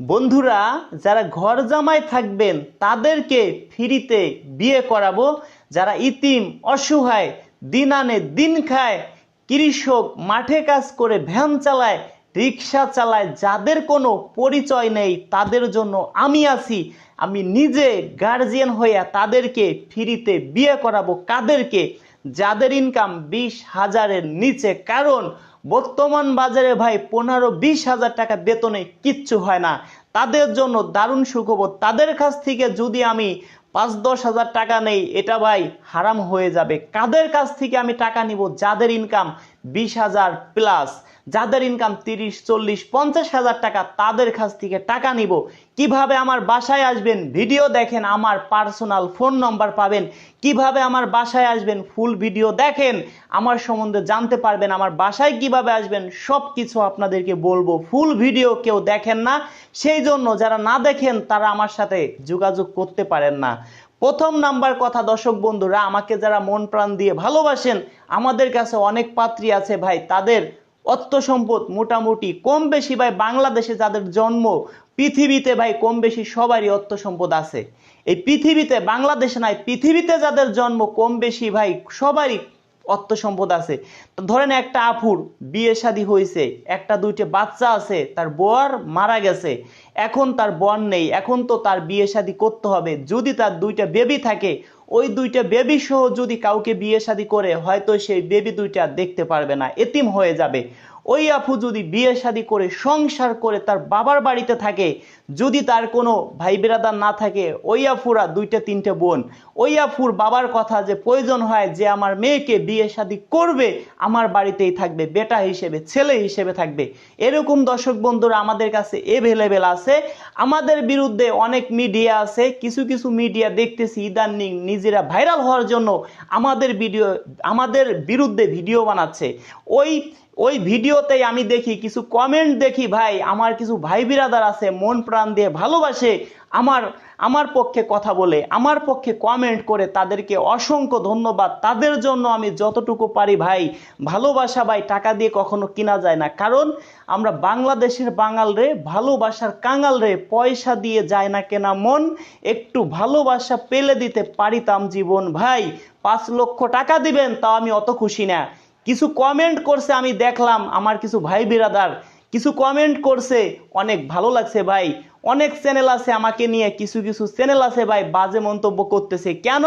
বন্ধুরা, যারা ঘর জামাই থাকবেন, তাদেরকে ফ্রিতে বিয়ে করাবো। যারা ইতিম, অসহায়, দিন আনে দিন খায়, কৃষক, মাঠে কাজ করে, ভ্যান চালায়, রিক্সা চালায়, যাদের কোনো পরিচয় নেই, তাদের জন্য আমি আছি। আমি নিজে গার্জিয়ান হইয়া তাদেরকে ফ্রিতে বিয়ে করাবো। কাদেরকে? যাদের ইনকাম বিশ হাজারের নিচে। কারণ বর্তমান বাজারে ভাই পনেরো বিশ হাজার টাকা বেতনে কিচ্ছু হয় না। তাদের জন্য দারুণ সুখবর। তাদের কাছ থেকে যদি আমি পাঁচ দশ হাজার টাকা নেই, এটা ভাই হারাম হয়ে যাবে। কাদের কাছ থেকে আমি টাকা নিব? যাদের ইনকাম বিশ হাজার প্লাস যাদের ইনকাম তিরিশ, চল্লিশ, পঞ্চাশ হাজার টাকা, তাদের কাছ থেকে টাকা নিব। কীভাবে আমার বাসায় আসবেন? ভিডিও দেখেন, আমার পার্সোনাল ফোন নম্বর পাবেন। কীভাবে আমার বাসায় আসবেন? ফুল ভিডিও দেখেন। আমার সম্বন্ধে জানতে পারবেন, আমার বাসায় কীভাবে আসবেন? সব কিছু আপনাদেরকে বলব। ফুল ভিডিও কেউ দেখেন না। সেই জন্য যারা না দেখেন, তারা আমার সাথে যোগাযোগ করতে পারেন না। প্রথম নাম্বার কথা, দর্শক বন্ধুরা, আমাকে যারা মন প্রাণ দিয়ে ভালোবাসেন, আমাদের কাছে অনেক পাত্রী আছে ভাই, তাদের অর্থ সম্পদ মোটামুটি কম বেশি ভাই, বাংলাদেশে যাদের জন্ম, পৃথিবীতে ভাই কম বেশি সবারই অর্থ সম্পদ আছে। এই পৃথিবীতে, বাংলাদেশে নাই, পৃথিবীতে যাদের জন্ম কম বেশি ভাই, সবারই অর্থ সম্পদ আছে। তো ধরেন একটা আফুর বিয়ে শাদী হয়েছে একটা দুইটা বাচ্চা আছে, তার বর মারা গেছে, এখন তার বর নেই, এখন তো তার বিয়ে শাদী করতে হবে। যদি তার দুইটা বেবি থাকে, ওই দুইটা বেবি সহ যদি কাউকে বিয়ে শাদী করে, হয়তো সেই বেবি দুইটা দেখতে পারবে না। এতিম হয়ে যাবে। ওই আপু যদি বিয়ে শাদী করে, সংসার করে তার বাবার বাড়িতে থাকে, যদি তার কোনো ভাই বেরাদার না থাকে, ওই আফুরা দুইটা তিনটে বোন, ওই আফুর বাবার কথা যে প্রয়োজন হয় যে আমার মেয়েকে বিয়ে শাদী করবে, আমার বাড়িতেই থাকবে, বেটা হিসেবে, ছেলে হিসেবে থাকবে। এরকম দর্শক বন্ধুরা আমাদের কাছে এভেলেবেল আছে। আমাদের বিরুদ্ধে অনেক মিডিয়া আছে, কিছু কিছু মিডিয়া দেখতেছি ইদানিং নিজেরা ভাইরাল হওয়ার জন্য আমাদের ভিডিও আমাদের বিরুদ্ধে ভিডিও বানাচ্ছে। ওই ওই ভিডিওতেই আমি দেখি কিছু কমেন্ট দেখি, ভাই, আমার কিছু ভাই বিরাদার আছে, মন প্রাণ দিয়ে ভালোবাসে, আমার আমার পক্ষে কথা বলে, আমার পক্ষে কমেন্ট করে, তাদেরকে অসংখ্য ধন্যবাদ। তাদের জন্য আমি যতটুকু পারি, ভাই, ভালোবাসা, ভাই, টাকা দিয়ে কখনো কিনা যায় না। কারণ আমরা বাংলাদেশের বাঙাল রে, ভালোবাসার কাঙাল রে, পয়সা দিয়ে যায় না কেনা মন, একটু ভালোবাসা পেলে দিতে পারিতাম জীবন। ভাই, পাঁচ লক্ষ টাকা দিবেন, তাও আমি অত খুশি না। কিছু কমেন্ট করছে, আমি দেখলাম, আমার কিছু ভাই বিরাদার কিছু কমেন্ট করছে, অনেক ভালো লাগছে ভাই। অনেক চ্যানেল আছে আমাকে নিয়ে, কিছু কিছু চ্যানেল আছে ভাই, বাজে মন্তব্য করতেছে। কেন?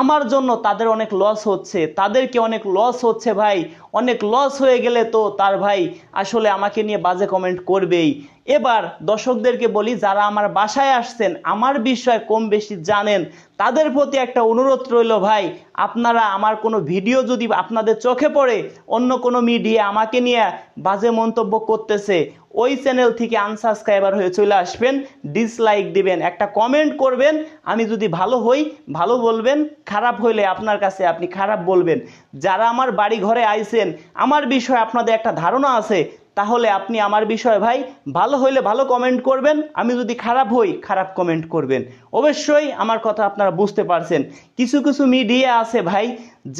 আমার জন্য তাদের অনেক লস হচ্ছে। তাদেরকে অনেক লস হচ্ছে ভাই। অনেক লস হয়ে গেলে তো তার ভাই আসলে আমাকে নিয়ে বাজে কমেন্ট করবেই। এবার দর্শকদেরকে বলি, যারা আমার বাসায় আসছেন, আমার বিষয় কম বেশি জানেন, তাদের প্রতি একটা অনুরোধ রইল ভাই, আপনারা আমার কোনো ভিডিও যদি আপনাদের চোখে পড়ে, অন্য কোনো মিডিয়া আমাকে নিয়ে বাজে মন্তব্য করতেছে ওই চ্যানেল থেকে আনসাবস্ক্রাইবার হয়ে চলে আসবেন ডিসলাইক দিবেন, একটা কমেন্ট করবেন, আমি যদি ভালো হই, ভালো বলবেন, খারাপ হইলে আপনার কাছে আপনি খারাপ বলবেন। যারা আমার বাড়ি ঘরে আইছেন, আমার বিষয়ে আপনাদের একটা ধারণা আছে তাহলে আপনি আমার বিষয়ে ভাই ভালো হইলে ভালো কমেন্ট করবেন, আমি যদি খারাপ হই, খারাপ কমেন্ট করবেন। অবশ্যই আমার কথা আপনারা বুঝতে পারছেন। কিছু কিছু মিডিয়া আছে ভাই,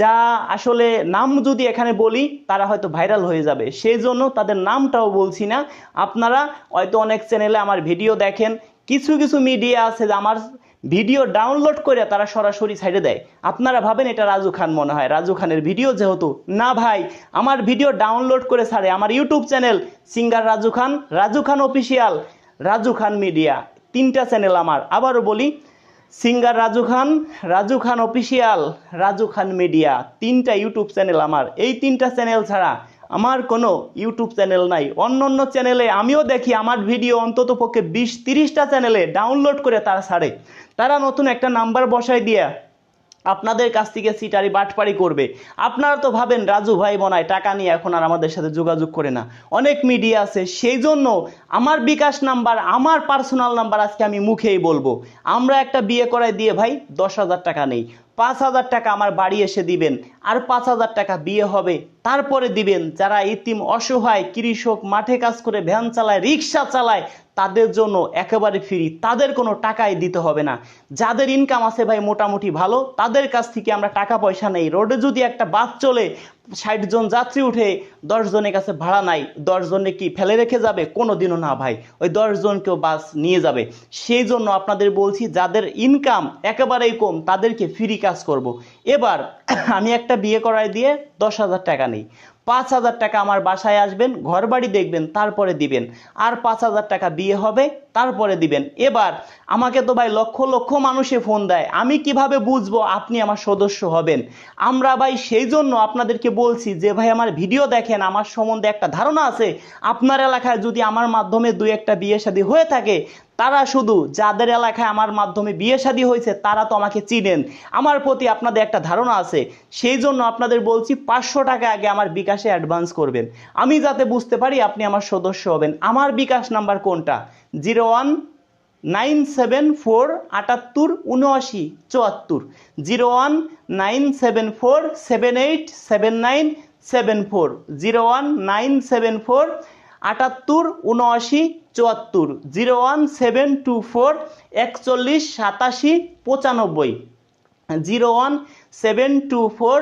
যা আসলে নাম যদি এখানে বলি, তারা হয়তো ভাইরাল হয়ে যাবে। সেই জন্য তাদের নামটাও বলছি না। আপনারা হয়তো অনেক চ্যানেলে আমার ভিডিও দেখেন। কিছু কিছু মিডিয়া আছে যে আমার ভিডিও ডাউনলোড করে তারা সরাসরি সাইডে দেয়। আপনারা ভাবেন এটা রাজু খান মনে হয়। রাজু খানের ভিডিও যেহেতু, না ভাই, আমার ভিডিও ডাউনলোড করে ছাড়ে আমার YouTube channel singer Raju Khan Raju Khan official, Raju Khan media, তিনটা চ্যানেল আমার। আবারও বলি, singer Raju Khan Raju Khan official, Raju Khan media, তিনটা ইউটিউব চ্যানেল আমার। এই তিনটা চ্যানেল ছাড়া আমার কোনো ইউটিউব চ্যানেল নাই। অন্য অন্য চ্যানেলে আমিও দেখি, আমার ভিডিও অন্তত পক্ষে বিশ, তিরিশটা চ্যানেলে ডাউনলোড করে তারা ছাড়ে। তারা নতুন একটা নাম্বার বসায় দিয়ে আপনাদের কাছ থেকে সিটারি বাটপাড়ি করবে। আপনারা তো ভাবেন, রাজু ভাই মনায় টাকা নিয়ে এখন আর আমাদের সাথে যোগাযোগ করে না। অনেক মিডিয়া আছে সেই জন্য আমার বিকাশ নাম্বার, আমার পার্সোনাল নাম্বার আজকে আমি মুখেই বলব। আমরা একটা বিয়ে করায় দিয়ে ভাই দশ হাজার টাকা নেই। পাঁচ হাজার টাকা আমার বাড়ি এসে দিবেন আর পাঁচ হাজার টাকা বিয়ে হবে। তারপরে দিবেন, যারা ইতিম অসহায়, কৃষক, মাঠে কাজ করে, ভ্যান চালায়, রিক্সা চালায়, তাদের জন্য একেবারে ফ্রি তাদের কোনো টাকাই দিতে হবে না। যাদের ইনকাম আছে ভাই মোটামুটি ভালো, তাদের কাছ থেকে আমরা টাকা পয়সা নেই। রোডে যদি একটা বাস চলে ষাট জন যাত্রী উঠে দশ জনের কাছে ভাড়া নাই, দশ জনে কি ফেলে রেখে যাবে? কোনো দিনও না ভাই। ওই দশ জনকেও বাস নিয়ে যাবে। সেই জন্য আপনাদের বলছি, যাদের ইনকাম একেবারেই কম, তাদেরকে ফ্রি কাজ করব। এবার, আমি একটা বিয়ে করায় দিয়ে দশ হাজার টাকা নেই। পাঁচ হাজার টাকা আমার বাসায় আসবেন ঘর বাড়ি দেখবেন, তারপরে দিবেন। আর পাঁচ হাজার টাকা বিয়ে হবে, তারপরে দিবেন। এবার আমাকে তো ভাই লক্ষ লক্ষ মানুষে ফোন দেয়। আমি কীভাবে বুঝব আপনি আমার সদস্য হবেন? আমরা ভাই সেই জন্য আপনাদেরকে বলছি যে, ভাই, আমার ভিডিও দেখেন, আমার সম্বন্ধে একটা ধারণা আছে। আপনার এলাকায় যদি আমার মাধ্যমে দুই একটা বিয়ে শাদী হয়ে থাকে তারা শুধু যাদের এলাকায় আমার মাধ্যমে বিয়ে শাদী হয়েছে, তারা তো আমাকে চিনেন। আমার প্রতি আপনাদের একটা ধারণা আছে, সেই জন্য আপনাদের বলছি পাঁচশো টাকা আগে আমার বিকাশে অ্যাডভান্স করবেন। আমি যাতে বুঝতে পারি আপনি আমার সদস্য হবেন। আমার বিকাশ নাম্বার কোনটা? Zero one nine seven four আটাত্তর উনআশি চুয়াত্তর। Zero one nine seven four seven eight seven nine seven four. Zero one nine seven four আটাত্তর, উনআশি, চুয়াত্তর, zero one, seven, two, four, একচল্লিশ, সাতাশি, পঁচানব্বই। Zero one, seven, two, four,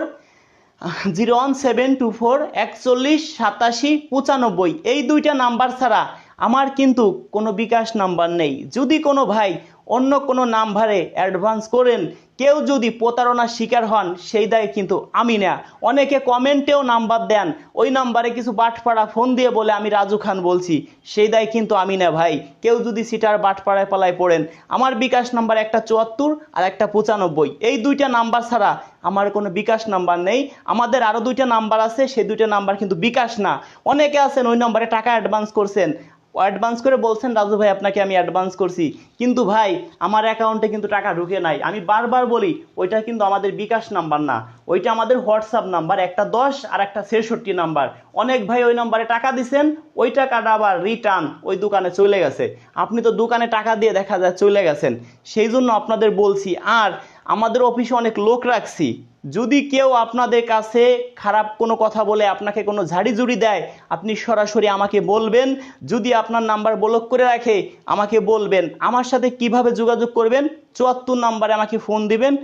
zero one, seven, two, four, একচল্লিশ, সাতাশি, পঁচানব্বই। এই দুইটা নাম্বার ছাড়া আমার কিন্তু কোনো বিকাশ নাম্বার নেই। যদি কোনো ভাই অন্য কোনো নাম্বারে অ্যাডভান্স করেন, কেউ যদি প্রতারণার শিকার হন, সেই দায় কিন্তু আমি না অনেকে কমেন্টেও নাম্বার দেন, ওই নাম্বারে কিছু বাটপাড়া ফোন দিয়ে বলে, আমি রাজু খান বলছি। সেই দায় কিন্তু আমি না ভাই। কেউ যদি সিটার বাটপাড়ায় পালায় পড়েন, আমার বিকাশ নাম্বার একটা চুয়াত্তর আর একটা পঁচানব্বই। এই দুইটা নাম্বার ছাড়া আমার কোনো বিকাশ নাম্বার নেই। আমাদের আরও দুইটা নাম্বার আছে, সেই দুইটা নাম্বার কিন্তু বিকাশ না। অনেকে আছেন, ওই নম্বরে টাকা অ্যাডভান্স করছেন। অ্যাডভান্স করে বলছেন, রাজু ভাই, আপনাকে আমি অ্যাডভান্স করছি। কিন্তু ভাই, আমার অ্যাকাউন্টে কিন্তু টাকা ঢুকে নাই। আমি বারবার বলি, ওইটা কিন্তু আমাদের বিকাশ নাম্বার না। ওইটা আমাদের হোয়াটসঅ্যাপ নাম্বার। একটা দশ আর একটা ছেষট্টি নাম্বার। অনেক ভাই ওই নাম্বারে টাকা দিছেন, ওই টাকাটা আবার রিটার্ন ওই দোকানে চলে গেছে। আপনি তো দোকানে টাকা দিয়ে দেখা যায় চলে গেছেন। সেই জন্য আপনাদের বলছি, আর আমাদের অফিসে অনেক লোক রাখছি। যদি কেউ আপনাদের কাছে খারাপ কোনো কথা বলে, আপনাকে কোনো ঝাড়ি জুড়ি দেয়, আপনি সরাসরি আমাকে বলবেন। যদি আপনার নাম্বার ব্লক করে রাখে, আমাকে বলবেন। আমার সাথে কীভাবে যোগাযোগ করবেন? চুয়াত্তর নাম্বারে আমাকে ফোন দিবেন।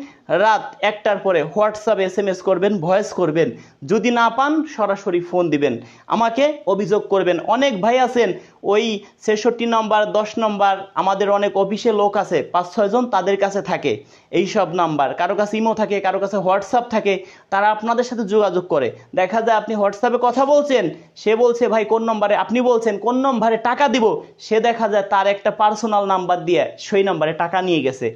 রাত একটার পরে হোয়াটসঅ্যাপ এস এম এস করবেন ভয়েস করবেন। যদি না পান, সরাসরি ফোন দিবেন। আমাকে অভিযোগ করবেন। অনেক ভাই আছেন, ওই ছেষট্টি নম্বর, দশ নম্বর, আমাদের অনেক অফিসে লোক আছে, পাঁচ ছয়জন তাদের কাছে থাকে। এই সব নাম্বার, কারও কাছে ইমো থাকে, কারও কাছে হোয়াটসঅ্যাপ থাকে, তারা আপনাদের সাথে যোগাযোগ করে। দেখা যায় আপনি হোয়াটসঅ্যাপে কথা বলছেন, সে বলছে, ভাই, কোন নম্বরে আপনি বলছেন, কোন নম্বরে টাকা দিব? সে দেখা যায় তার একটা পার্সোনাল নাম্বার দিয়ে সেই নম্বরে টাকা নিয়ে গেছে।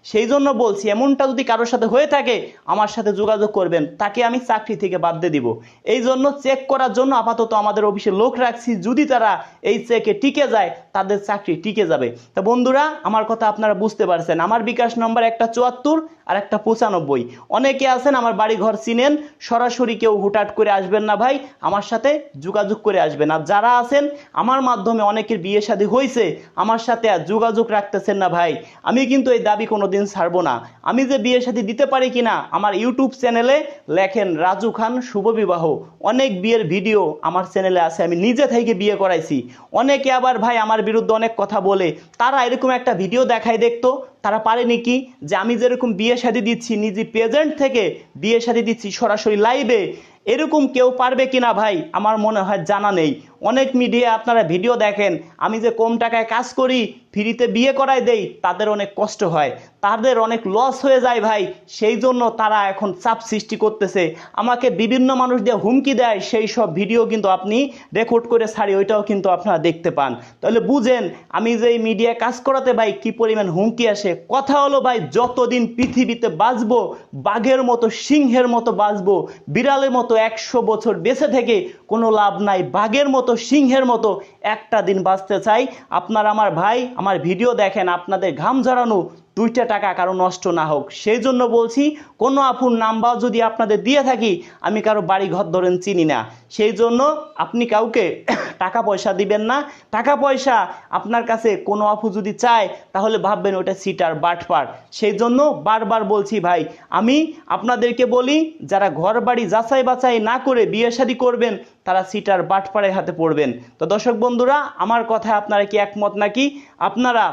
সেই জন্য বলছি, এমনটা যদি কারোর সাথে হয়ে থাকে, আমার সাথে যোগাযোগ করবেন, তাকে আমি চাকরি থেকে বাদ দিয়ে দিব। এই জন্য চেক করার জন্য আপাতত আমাদের অফিসে লোক রাখছি, যদি তারা এই চেকে টিকে যায়, তাদের চাকরি টিকে যাবে। তা বন্ধুরা, আমার কথা আপনারা বুঝতে পারছেন। আমার বিকাশ নম্বর একটা চুয়াত্তর আর একটা পঁচানব্বই। অনেকে আছেন, আমার বাড়ি ঘর চিনেন, সরাসরি কেউ হুটহাট করে আসবেন না ভাই, আমার সাথে যোগাযোগ করে আসবেন। আর যারা আছেন, আমার মাধ্যমে অনেকের বিয়ে শাদী হয়েছে আমার সাথে আর যোগাযোগ রাখতেছেন না ভাই। আমি কিন্তু এই দাবি কোনোদিন ছাড়বো না। আমি যে বিয়ে সাথে দিতে পারি কিনা, আমার ইউটিউব চ্যানেলে লেখেন রাজু খান শুভ বিবাহ অনেক বিয়ের ভিডিও আমার চ্যানেলে আছে, আমি নিজে থেকে বিয়ে করাইছি। অনেকে আবার ভাই আমার বিরুদ্ধে অনেক কথা বলে। তারা এরকম একটা ভিডিও দেখায় দেখতো তারা পারেনি কি? যে আমি যেরকম বিয়ে শাদী দিচ্ছি, নিজে প্রেজেন্ট থেকে বিয়ে শাদী দিচ্ছি সরাসরি লাইভে এরকম কেউ পারবে কিনা ভাই? আমার মনে হয় জানা নেই। অনেক মিডিয়া আপনারা ভিডিও দেখেন, আমি যে কম টাকায় কাজ করি ফ্রিতে বিয়ে করাই দেই, তাদের অনেক কষ্ট হয়। তাদের অনেক লস হয়ে যায় ভাই। সেই জন্য তারা এখন চাপ সৃষ্টি করতেছে। আমাকে বিভিন্ন মানুষ দিয়ে হুমকি দেয়, সেই সব ভিডিও কিন্তু আপনি রেকর্ড করে ছাড়ি ওইটাও কিন্তু আপনারা দেখতে পান। তাহলে বুঝেন, আমি যে মিডিয়ায় কাজ করাতে ভাই কি পরিমাণ হুমকি আসে? কথা হলো, ভাই, যতদিন পৃথিবীতে বাঁচবো, বাঘের মতো, সিংহের মতো বাঁচবো, বিড়ালের মতো একশো বছর বেঁচে থেকে কোনো লাভ নাই, বাঘের মতো, সিংহের মতো একটা দিন বাঁচতে চাই। আপনার আমার ভাই, আমার ভিডিও দেখেন, আপনাদের ঘাম ঝরানো দুইটা টাকা কারও নষ্ট না হোক। সেই জন্য বলছি, কোনো আপুর নাম্বার যদি আপনাদের দিয়ে থাকি, আমি কারও বাড়ি ঘর ধরেন চিনি না। সেই জন্য আপনি কাউকে টাকা পয়সা দিবেন না। টাকা পয়সা আপনার কাছে কোনো আপু যদি চায়, তাহলে ভাববেন ওটা সিটার, বাটপার। সেই জন্য বারবার বলছি ভাই, আমি আপনাদেরকে বলি, যারা ঘর বাড়ি যাচাই বাছাই না করে বিয়ে শাদি করবেন, তারা সিটার বাটপাড়ের হাতে পড়বেন। তো দর্শক বন্ধুরা, আমার কথায় আপনারা কি একমত নাকি? আপনারা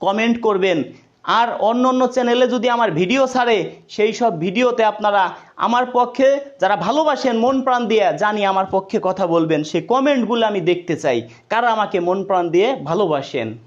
কমেন্ট করবেন। আর অন্য অন্য চ্যানেলে যদি আমার ভিডিও ছাড়ে, সেই সব ভিডিওতে আপনারা আমার পক্ষে যারা ভালোবাসেন, মন প্রাণ দিয়ে জানি আমার পক্ষে কথা বলবেন সেই কমেন্টগুলো আমি দেখতে চাই। কারা আমাকে মন প্রাণ দিয়ে ভালোবাসেন?